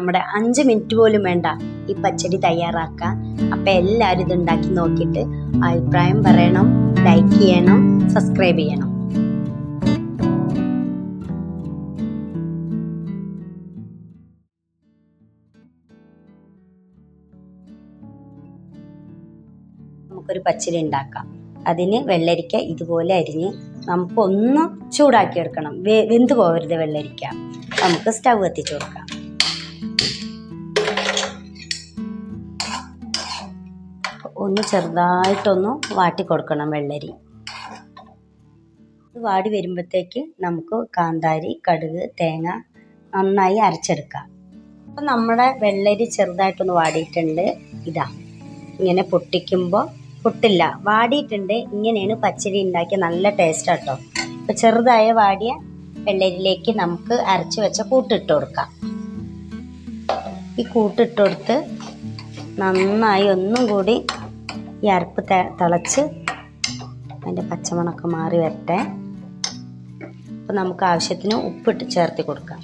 നമ്മുടെ അഞ്ച് മിനിറ്റ് പോലും വേണ്ട ഈ പച്ചടി തയ്യാറാക്കാൻ. അപ്പം എല്ലാവരും ഇത് ഉണ്ടാക്കി നോക്കിയിട്ട് അഭിപ്രായം പറയണം ലൈക്ക് ചെയ്യണം സബ്സ്ക്രൈബ് ചെയ്യണം. നമുക്കൊരു പച്ചടി ഉണ്ടാക്കാം. അതിന് വെള്ളരിക്ക ഇതുപോലെ അരിഞ്ഞ് നമുക്കൊന്ന് ചൂടാക്കി എടുക്കണം. വെ- വെന്ത് പോകരുത് വെള്ളരിക്ക. നമുക്ക് സ്റ്റവ് കത്തിച്ച് കൊടുക്കാം. ഒന്ന് ചെറുതായിട്ടൊന്ന് വാട്ടി കൊടുക്കണം വെള്ളരി. ഇത് വാടി വരുമ്പോഴത്തേക്ക് നമുക്ക് കാന്താരി കടുക് തേങ്ങ നന്നായി അരച്ചെടുക്കാം. അപ്പം നമ്മുടെ വെള്ളരി ചെറുതായിട്ടൊന്ന് വാടിയിട്ടുണ്ട്. ഇതാ ഇങ്ങനെ പൊട്ടിക്കുമ്പോൾ പൊട്ടില്ല വാടിയിട്ടുണ്ട്. ഇങ്ങനെയാണ് പച്ചരി ഉണ്ടാക്കിയ നല്ല ടേസ്റ്റ് കേട്ടോ അപ്പം ചെറുതായ വാടിയ വെള്ളരിയിലേക്ക് നമുക്ക് അരച്ച് വെച്ച കൂട്ടിട്ട് കൊടുക്കാം. ഈ കൂട്ടിട്ട് കൊടുത്ത് നന്നായി ഒന്നും കൂടി ഈ അരപ്പ് തിളച്ച് അതിന്റെ പച്ചമണമൊക്കെ മാറി വരട്ടെ. അപ്പോൾ നമുക്ക് ആവശ്യത്തിന് ഉപ്പിട്ട് ചേർത്ത് കൊടുക്കാം.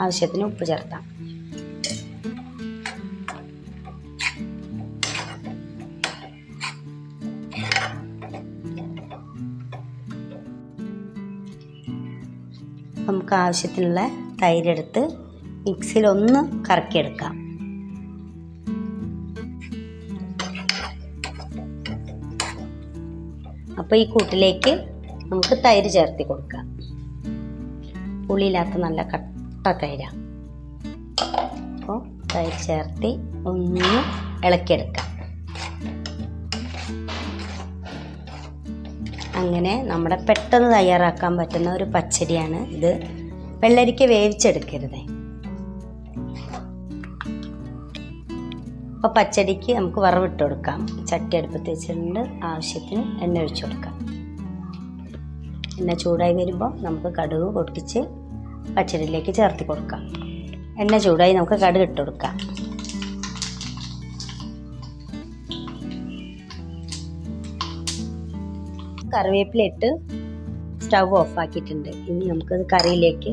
ആവശ്യത്തിന് ഉപ്പ് ചേർത്താം. നമുക്ക് ആവശ്യത്തിനുള്ള തൈരെടുത്ത് മിക്സിയിലൊന്ന് കറക്കിയെടുക്കാം. അപ്പോൾ ഈ കൂട്ടിലേക്ക് നമുക്ക് തൈര് ചേർത്തി കൊടുക്കാം. പുളിയില്ലാത്ത നല്ല കട്ട തൈരാണ് അപ്പോൾ തൈര് ചേർത്തി ഒന്ന് ഇളക്കിയെടുക്കാം. അങ്ങനെ നമ്മുടെ പെട്ടെന്ന് തയ്യാറാക്കാൻ പറ്റുന്ന ഒരു പച്ചടിയാണ് ഇത്. വെള്ളരിക്ക വേവിച്ചെടുക്കരുത്. അപ്പോൾ പച്ചടിക്ക് നമുക്ക് വറവിട്ട് കൊടുക്കാം. ചട്ടി അടുപ്പത്ത് വെച്ചിട്ടുണ്ട്. ആവശ്യത്തിന് എണ്ണ ഒഴിച്ചു കൊടുക്കാം. എണ്ണ ചൂടായി വരുമ്പോൾ നമുക്ക് കടുക് പൊട്ടിച്ച് പച്ചടിയിലേക്ക് ചേർത്ത് കൊടുക്കാം. എണ്ണ ചൂടായി നമുക്ക് കടുക് ഇട്ട് കൊടുക്കാം. കറിവേപ്പില ഇട്ട് സ്റ്റവ് ഓഫ് ആക്കിയിട്ടുണ്ട്. ഇനി നമുക്കത് കറിയിലേക്ക്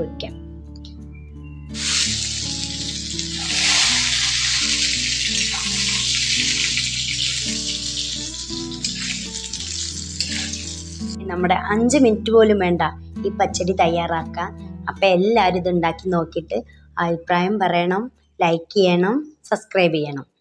ഒഴിക്കാം. നമ്മുടെ അഞ്ച് മിനിറ്റ് പോലും വേണ്ട ഈ പച്ചടി തയ്യാറാക്കാൻ. അപ്പം എല്ലാവരും ഇത് ഉണ്ടാക്കി നോക്കിയിട്ട് അഭിപ്രായം പറയണം ലൈക്ക് ചെയ്യണം സബ്സ്ക്രൈബ് ചെയ്യണം.